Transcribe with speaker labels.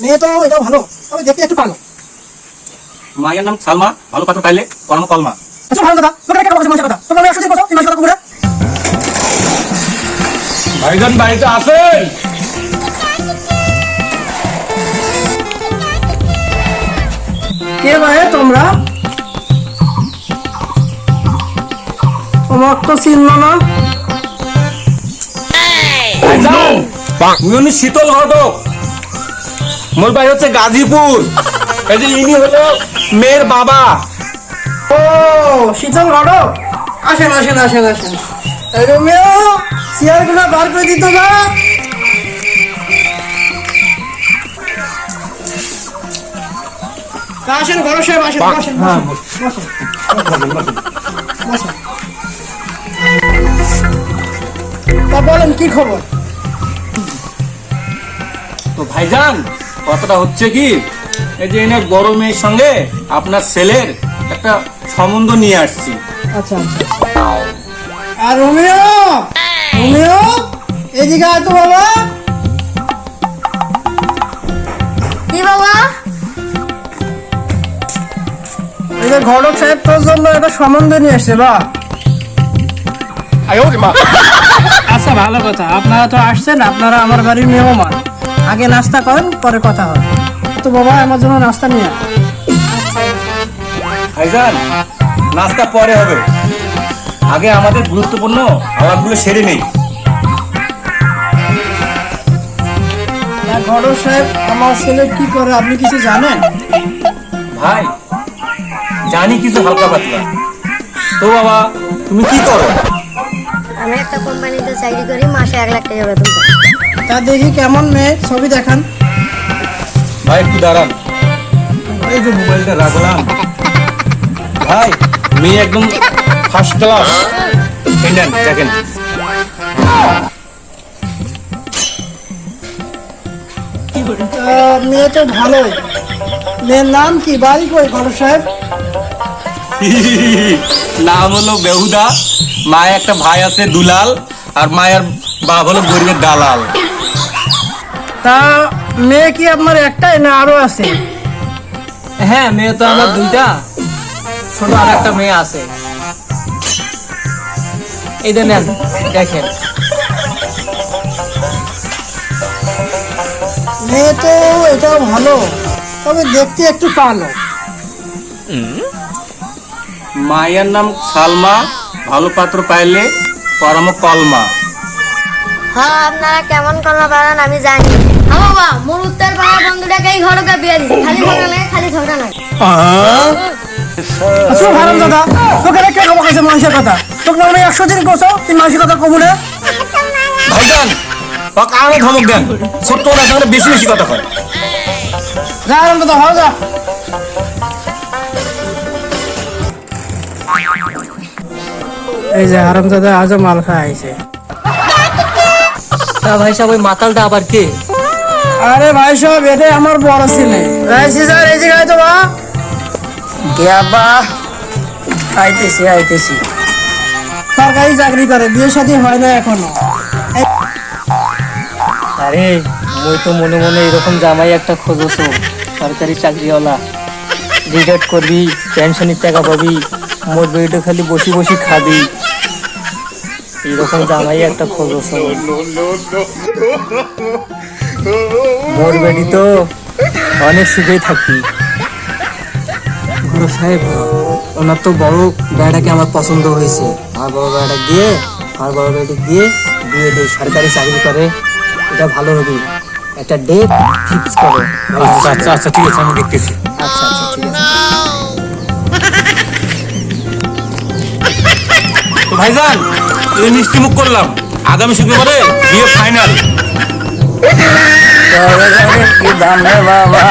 Speaker 1: মেয়ে তো এটাও ভালো। তবে দেখতে একটু
Speaker 2: মায়ের নাম সালমা ভালো পাত্র পাইলে কর্ম কলমা।
Speaker 1: আচ্ছা ভালো কথা। তোকে একটা কথা বলছি কথা। তোকে আমি একশো কথা এই কথা কমুড়ে
Speaker 2: ভাইজান বাড়িতে আছেন
Speaker 1: কে ভাই তোমরা? তোমার তো চিনল না।
Speaker 2: শীতল ঘটক মোর বাড়ি হচ্ছে গাজীপুর। এই যে ইনি হলো মেয়ের বাবা।
Speaker 1: ও শীতল ঘটক? আসেন আসেন আসেন আসেন। এই রোমিও চেয়ারগুলো বার করে দিত না? আসেন বড় সাহেব আসেন বসেন বসেন। তা বলেন কি খবর?
Speaker 2: তো ভাইজান কথাটা হচ্ছে কি এই যে এনে বড় মেয়ের সঙ্গে আপনার ছেলের একটা সম্বন্ধ নিয়ে আসছি।
Speaker 1: আচ্ছা। আর রোমিও রোমিও এদিকে আয় তো বাবা।
Speaker 3: কি বাবা?
Speaker 1: এই যে ঘটক সাহেব তোর জন্য একটা সম্বন্ধ নিয়ে আসছে বা। আচ্ছা ভালো কথা। আপনারা তো আসছেন আপনারা আমার বাড়ির মেহমান। আগে নাস্তা করেন পরে কথা হয় তো বাবা আমার জন্য নাস্তা নিয়ে আয়।
Speaker 2: ভাইজান নাস্তা পরে হবে। আগে আমাদের গুরুত্বপূর্ণ আলাপগুলো সেরে নেই।
Speaker 1: না ঘটক সাহেব আমার ছেলে কি করে আপনি কিছু জানেন?
Speaker 2: ভাই জানি কিছু হালকা পাতলা। তো বাবা তুমি কি করো?
Speaker 3: আমি একটা কোম্পানিতে চাকরি করি মাসে এক লাখ টাকা বেতন পাই।
Speaker 1: তা দেখি কেমন মেয়ে ছবি দেখান।
Speaker 2: ভাই একটু দাঁড়ান। এই যে মোবাইলটা রাখলাম। ভাই মেয়ে একদম ফার্স্ট ক্লাস দেখেন।
Speaker 1: মেয়ে তো ভালোই মেয়ের নাম কি? বাড়ি কই? ঘটক সাহেব?
Speaker 2: নাম হলো বেহুদা। মায়ের একটা ভাই আছে দুলাল আর মায়ের বাপ হলো গরিবের দালাল।
Speaker 1: তা মেয়ে কি আপনার একটাই না আরও আছে?
Speaker 4: হ্যাঁ মেয়ে তো আমার দুইটা। ছোট আর একটা মেয়ে আছে। এই যে নেন দেখেন।
Speaker 1: মেয়ে তো এটাও ভালো তবে দেখতে একটু কালো।
Speaker 2: মায়ের নাম সালমা ভালো পাত্র পাইলে পরম কলমা।
Speaker 3: হ্যাঁ আপনারা কেমন কর্ম পারেন আমি জানি। হ্যাঁ বাবা মোর উত্তর পাড়ার বন্ধুটাকে এই ঘরকে বিয়ে দিছি? খালি ঝগড়া নাই খালি ঝগড়া নাই
Speaker 1: আচ্ছা দাদা তোকে কাছে মানুষের কথা? তোকে আমরা একশো দিন করছ তুই মানুষের কথা কবুলে?
Speaker 2: ভাইজান বা কারণে ধমক দেন। ছোট্ট ওনার সঙ্গে বেশি বেশি কথা কয়।
Speaker 1: যা হারাম দাদা ভালো যা। এই যে হারাম দাদা আজও মাল খায় আইছে
Speaker 4: তা ভাই সাহেব ওই মাতালটা আবার কে?
Speaker 1: আরে ভাই সব এটাই আমার বড় ছেলে। রাইছি স্যার এই জায়গায় তো বা।
Speaker 4: গেবা আইতেছি আইতেছি।
Speaker 1: সরকারি চাকরি করে বিয়ে শাদী হয় না এখনও।
Speaker 4: আরে মুই তো মনে মনে এরকম জামাই একটা খোঁজছো। সরকারি চাকরিওয়ালা। রিটায়ার করবি পেনশনের টাকা পাবি মোট বেড়িটা খালি বসি বসি খাবি। এরকম জামাই একটা খোঁজছো মোর বেড়ি তো অনেক সুখেই থাকি গুরু সাহেব ওনার তো বড় বেড়াটাকে আমার পছন্দ হয়েছে। আর বড় বেড়াটা দিয়ে আর বড় বেড়াটা দিয়ে বিয়ে দিয়ে সরকারি চাকরি করে এটা ভালো হবে। একটা ডেট ফিক্স করো।
Speaker 2: আচ্ছা আচ্ছা আচ্ছা ঠিক আছে আমি দেখতেছি।
Speaker 4: আচ্ছা আচ্ছা ঠিক আছে।
Speaker 2: ভাইজান! এই মিষ্টি মুখ করলাম। আগামী শুক্রবারে বিয়ে ফাইনাল
Speaker 4: বাবা।